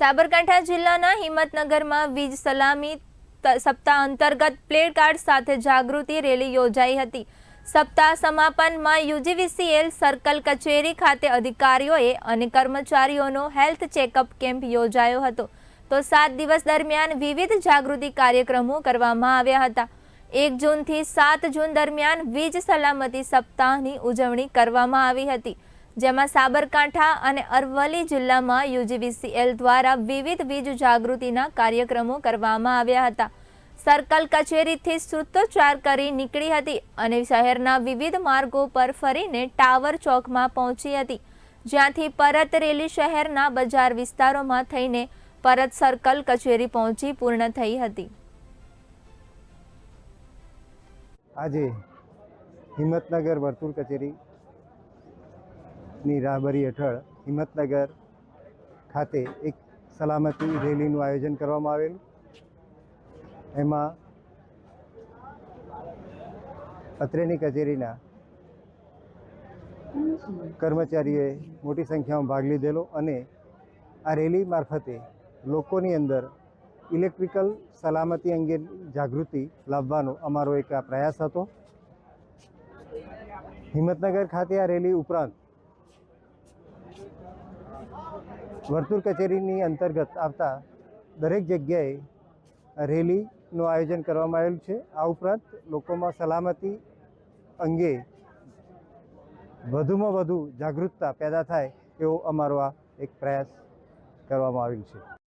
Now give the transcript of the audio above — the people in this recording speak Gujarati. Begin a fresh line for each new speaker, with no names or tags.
સાબરકાંઠા જિલ્લાના હિંમતનગરમાં વીજ સલામી સપ્તાહ અંતર્ગત પ્લેકાર્ડ સાથે જાગૃતિ રેલી યોજાઈ હતી. સપ્તાહ સમાપનમાં યુજીવીસીએલ સર્કલ કચેરી ખાતે અધિકારીઓએ અને કર્મચારીઓનો હેલ્થ ચેકઅપ કેમ્પ યોજાયો હતો. તો સાત દિવસ દરમિયાન વિવિધ જાગૃતિ કાર્યક્રમો કરવામાં આવ્યા હતા. એક જૂનથી સાત જૂન દરમિયાન વીજ સલામતી સપ્તાહની ઉજવણી કરવામાં આવી હતી. જેમાં સાબરકાંઠા અને અરવલ્લી જિલ્લામાં યુજીવીસીએલ દ્વારા વિવિધ વીજ જાગૃતિના કાર્યક્રમો કરવામાં આવ્યા હતા. સર્કલ કચેરીથી સૂત્રોચ્ચાર કરી નીકળી હતી અને શહેરના વિવિધ માર્ગો પર ફરીને ટાવર ચોકમાં પહોંચી હતી. જ્યાંથી પરત રેલી શહેરના બજાર વિસ્તારોમાં થઈને પરત સર્કલ કચેરી પહોંચી પૂર્ણ થઈ હતી.
આજે હિંમતનગર વર્તુળ કચેરી ની રાહબરી હેઠળ હિંમતનગર ખાતે એક સલામતી રેલીનું આયોજન કરવામાં આવેલું. એમાં અત્રેની કચેરીના કર્મચારીઓએ મોટી સંખ્યામાં ભાગ લીધેલો અને આ રેલી મારફતે લોકોની અંદર ઇલેક્ટ્રિકલ સલામતી અંગે જાગૃતિ લાવવાનો અમારો એક પ્રયાસ હતો. હિંમતનગર ખાતે આ રેલી ઉપરાંત વર્તુળ કચેરીની અંતર્ગત આવતા દરેક જગ્યાએ રેલીનું આયોજન કરવામાં આવેલું છે. આ ઉપરાંત લોકોમાં સલામતી અંગે વધુમાં વધુ જાગૃતતા પેદા થાય એવો અમારો આ એક પ્રયાસ કરવામાં આવેલ છે.